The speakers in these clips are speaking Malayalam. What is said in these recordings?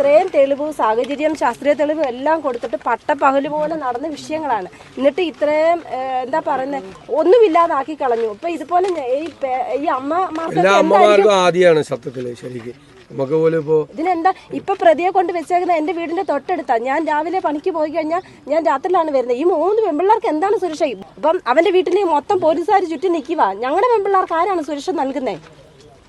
ഇത്രയും തെളിവ് സാഹചര്യം ശാസ്ത്രീയ തെളിവ് എല്ലാം കൊടുത്തിട്ട് പട്ടപ്പകൽ പോലെ നടന്ന വിഷയങ്ങളാണ്. എന്നിട്ട് ഇത്രയും എന്താ പറയുന്നത് ഒന്നുമില്ലാതാക്കി കളഞ്ഞു. ഇപ്പൊ ഇതുപോലെ ഈ അമ്മമാർക്ക് ആദ്യമാണ് സത്യത്തിൽ ശരിക്കും. നമുക്ക് പോലും ഇപ്പോ ഇതിനെന്താ ഇപ്പൊ പ്രതിയെ കൊണ്ട് വെച്ചേക്കുന്ന എന്റെ വീടിന്റെ തൊട്ടടുത്താ. ഞാൻ രാവിലെ പണിക്ക് പോയി കഴിഞ്ഞാൽ ഞാൻ രാത്രിയിലാണ് വരുന്നത്. ഈ മൂന്ന് പെമ്പിള്ളേർക്ക് എന്താണ് സുരക്ഷ? അപ്പം അവന്റെ വീട്ടിൽ മൊത്തം പോലീസുകാർ ചുറ്റി നിൽക്കുക ഞങ്ങളുടെ പെമ്പിള്ളേർക്ക് ആരാണ് സുരക്ഷ നൽകുന്നത്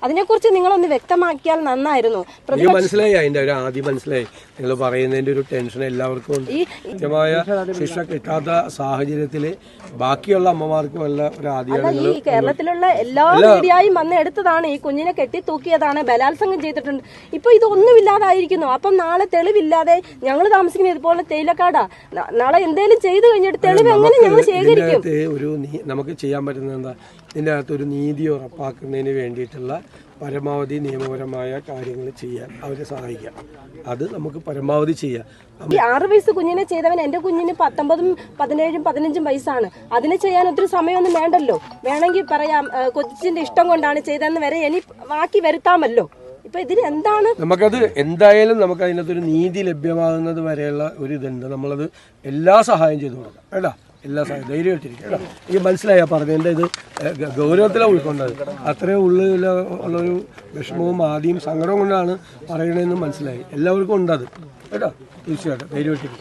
അതിനെക്കുറിച്ച് നിങ്ങളൊന്ന് വ്യക്തമാക്കിയാൽ നന്നായിരുന്നു. എനിക്ക് മനസ്സിലായി അതിന്റെ ഒരു ആദ്യം മനസ്സിലായി. നിങ്ങൾ പറയുന്നതിന്റെ ഒരു ടെൻഷൻ എല്ലാവർക്കും ഉണ്ട്. കൃത്യമായ ശിക്ഷ കിട്ടാത്ത സാഹചര്യത്തിൽ ബാക്കിയുള്ള അമ്മമാർക്കും അല്ല ഒരു ആദ്യം ഈ കേരളത്തിലുള്ള എല്ലാ മീഡിയയും വന്ന് എടുത്തതാണ്. ഈ കുഞ്ഞിനെ കെട്ടിത്തൂക്കിയതാണ്. ബലാത്സംഗം ചെയ്തിട്ടുണ്ട്. ഇപ്പൊ ഇതൊന്നുമില്ലാതായിരിക്കുന്നു അപ്പം നാളെ തെളിവില്ലാതെ ഞങ്ങൾ താമസിക്കുന്ന ഇതുപോലെ തേയിലക്കാടാ. നാളെ എന്തേലും ചെയ്തു കഴിഞ്ഞിട്ട് തെളിവ് എങ്ങനെ ഞങ്ങൾ ശേഖരിക്കും? ഒരു നമുക്ക് ചെയ്യാൻ പറ്റുന്നത് എന്താ? ഇതിന്റെ അകത്ത് ഒരു നീതി ഉറപ്പാക്കുന്നതിന് വേണ്ടിയിട്ടുള്ള പരമാവധി നിയമപരമായ കാര്യങ്ങൾ ചെയ്യാൻ അവരെ സഹായിക്കാം അത് നമുക്ക് പരമാവധി ചെയ്യാം. ഈ ആറ് വയസ്സ് കുഞ്ഞിനെ ചെയ്തവൻ എന്റെ കുഞ്ഞിന് പത്തൊമ്പതും പതിനേഴും പതിനഞ്ചും വയസ്സാണ്. അതിന് ചെയ്യാൻ ഒത്തിരി സമയമൊന്നും വേണ്ടല്ലോ. വേണമെങ്കിൽ പറയാം കൊച്ചിന്റെ ഇഷ്ടം കൊണ്ടാണ് ചെയ്തതെന്ന് വരെ ഇനി ബാക്കി വരുത്താമല്ലോ. ഇപ്പൊ ഇതിന് എന്താണ്? നമുക്കത് എന്തായാലും നമുക്ക് അതിനകത്ത് ഒരു നീതി ലഭ്യമാകുന്നത് വരെയുള്ള ഒരു ഇതുണ്ട്. നമ്മളത് എല്ലാ സഹായം ചെയ്തു കൊടുക്കാം. കേട്ടാ? എല്ലാ സാധനം വെച്ചിരിക്കുക ഈ മനസ്സിലായ പറഞ്ഞതിന്റെ ഇത് ഗൗരവത്തിലാണ് ഉൾക്കൊണ്ടത്. അത്രയും ഉള്ളിൽ ഉള്ളൊരു വിഷമവും ആദ്യം സങ്കടവും കൊണ്ടാണ് പറയണതെന്ന് മനസ്സിലായി. എല്ലാവർക്കും ഉണ്ടത്. കേട്ടോ? തീർച്ചയായിട്ടും. ധൈര്യമായിട്ടിരിക്കും